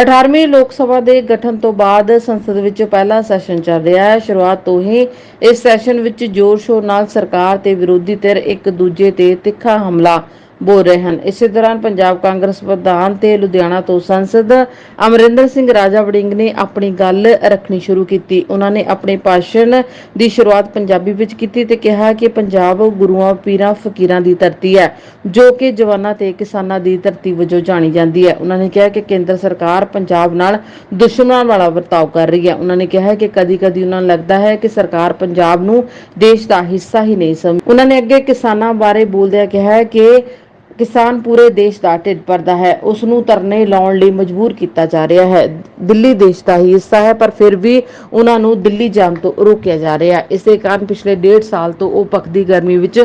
18ਵੀਂ ਲੋਕ ਸਭਾ ਦੇ ਗਠਨ ਤੋਂ ਬਾਅਦ ਸੰਸਦ ਵਿੱਚ ਪਹਿਲਾ ਸੈਸ਼ਨ ਚੱਲ ਰਿਹਾ ਹੈ। ਸ਼ੁਰੂਆਤ ਤੋਂ ਹੀ ਇਸ ਸੈਸ਼ਨ ਵਿੱਚ ਜ਼ੋਰ-ਸ਼ੋਰ ਨਾਲ ਸਰਕਾਰ ਤੇ ਵਿਰੋਧੀ ਧਿਰ ਇੱਕ ਦੂਜੇ ਤੇ ਤਿੱਖਾ ਹਮਲਾ ਬੋਲ ਰਹੇ ਹਨ। ਇਸੇ ਦੌਰਾਨ ਪੰਜਾਬ ਕਾਂਗਰਸ ਪ੍ਰਧਾਨ ਤੇ ਲੁਧਿਆਣਾ ਤੋਂ ਸੰਸਦ ਅਮਰਿੰਦਰ ਸਿੰਘ ਰਾਜਾ ਵੜਿੰਗ ਨੇ ਆਪਣੀ ਗੱਲ ਰੱਖਣੀ ਸ਼ੁਰੂ ਕੀਤੀ। ਉਹਨਾਂ ਨੇ ਆਪਣੇ ਭਾਸ਼ਣ ਦੀ ਸ਼ੁਰੂਆਤ ਪੰਜਾਬੀ ਵਿੱਚ ਕੀਤੀ ਤੇ ਕਿਹਾ ਕਿ ਪੰਜਾਬ ਗੁਰੂਆਂ, ਪੀਰਾਂ, ਫਕੀਰਾਂ ਦੀ ਧਰਤੀ ਹੈ, ਜੋ ਕਿ ਜਵਾਨਾਂ ਤੇ ਕਿਸਾਨਾਂ ਦੀ ਧਰਤੀ ਵਜੋਂ ਜਾਣੀ ਜਾਂਦੀ ਹੈ। ਉਹਨਾਂ ਨੇ ਕਿਹਾ ਕਿ ਕੇਂਦਰ ਸਰਕਾਰ ਪੰਜਾਬ ਨਾਲ ਦੁਸ਼ਮਣਾਂ ਵਾਲਾ ਵਰਤਾਓ ਕਰ ਰਹੀ ਹੈ। ਉਹਨਾਂ ਨੇ ਕਿਹਾ ਕਿ ਕਦੀ-ਕਦੀ ਉਹਨਾਂ ਨੂੰ ਲੱਗਦਾ ਹੈ ਕਿ ਸਰਕਾਰ ਪੰਜਾਬ ਨੂੰ ਦੇਸ਼ ਦਾ ਹਿੱਸਾ ਹੀ ਨਹੀਂ ਸਮਝ ਉਹਨਾਂ ਨੇ ਅੱਗੇ ਕਿਸਾਨਾਂ ਬਾਰੇ ਬੋਲਦਿਆਂ ਕਿਹਾ ਕਿ ਕਿਸਾਨ ਪੂਰੇ ਦੇਸ਼ ਦਾ ਢਿੱਡ ਭਰਦਾ ਹੈ। ਉਸ ਨੂੰ ਧਰਨੇ ਲਾਉਣ ਲਈ ਮਜਬੂਰ ਕੀਤਾ ਜਾ ਰਿਹਾ ਹੈ। ਦਿੱਲੀ ਦੇਸ਼ ਦਾ ਹੀ ਹਿੱਸਾ ਹੈ, ਪਰ ਫਿਰ ਵੀ ਉਹਨਾਂ ਨੂੰ ਦਿੱਲੀ ਜਾਣ ਤੋਂ ਰੋਕਿਆ ਜਾ ਰਿਹਾ ਹੈ। ਇਸੇ ਕਾਰਨ ਪਿਛਲੇ ਡੇਢ ਸਾਲ ਤੋਂ ਉਹ ਪੱਕਦੀ ਗਰਮੀ ਵਿੱਚ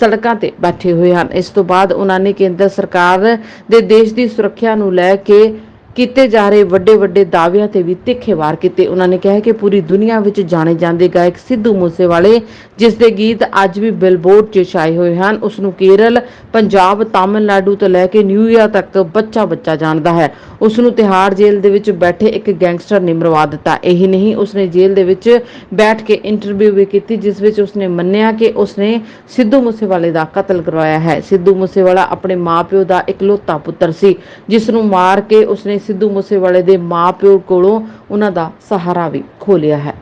ਸੜਕਾਂ ਤੇ ਬੈਠੇ ਹੋਏ ਹਨ। ਇਸ ਤੋਂ ਬਾਅਦ ਉਹਨਾਂ ਨੇ ਕੇਂਦਰ ਸਰਕਾਰ ਦੇ ਦੇਸ਼ ਦੀ ਸੁਰੱਖਿਆ ਨੂੰ ਲੈ ਕੇ ਕੀਤੇ ਜਾ ਰਹੇ ਵੱਡੇ ਵੱਡੇ ਦਾਅਵਿਆਂ ਤੇ ਵੀ ਤਿੱਖੇ ਵਾਰ ਕੀਤੇ। ਉਹਨਾਂ ਨੇ ਕਿਹਾ ਕਿ ਪੂਰੀ ਦੁਨੀਆ ਵਿੱਚ ਜਾਣੇ ਜਾਂਦੇ ਗਾਇਕ ਸਿੱਧੂ ਮੂਸੇਵਾਲੇ, ਜਿਸ ਦੇ ਗੀਤ ਅੱਜ ਵੀ ਬਿਲਬੋਰਡ 'ਚ ਛਾਏ ਹੋਏ ਹਨ, ਉਸ ਨੂੰ ਕੇਰਲ, ਪੰਜਾਬ, ਤਾਮਿਲਨਾਡੂ ਤੋਂ ਲੈ ਕੇ ਨਿਊਯਾਰਕ ਤੱਕ ਬੱਚਾ ਬੱਚਾ ਜਾਣਦਾ ਹੈ। ਉਸ ਨੂੰ ਤਿਹਾੜ ਜੇਲ੍ਹ ਦੇ ਵਿੱਚ ਬੈਠੇ ਇੱਕ ਗੈਂਗਸਟਰ ਨੇ ਮਰਵਾ ਦਿੱਤਾ। ਇਹੀ ਨਹੀਂ ਉਸਨੇ ਜੇਲ੍ਹ ਦੇ ਵਿੱਚ ਬੈਠ ਕੇ ਇੰਟਰਵਿਊ ਵੀ ਕੀਤੀ, ਜਿਸ ਵਿੱਚ ਉਸਨੇ ਮੰਨਿਆ ਕਿ ਉਸਨੇ ਸਿੱਧੂ ਮੂਸੇਵਾਲੇ ਦਾ ਕਤਲ ਕਰਵਾਇਆ ਹੈ। ਸਿੱਧੂ ਮੂਸੇਵਾਲਾ ਆਪਣੇ ਮਾਪਿਓ ਦਾ ਇਕਲੌਤਾ ਪੁੱਤਰ ਸੀ, ਜਿਸ ਨੂੰ ਮਾਰ ਕੇ ਉਸਨੇ ਸਿੱਧੂ ਮੂਸੇਵਾਲੇ ਦੇ ਮਾਪਿਓ ਕੋਲੋਂ ਉਹਨਾਂ ਦਾ ਸਹਾਰਾ ਵੀ ਖੋਹ ਹੈ।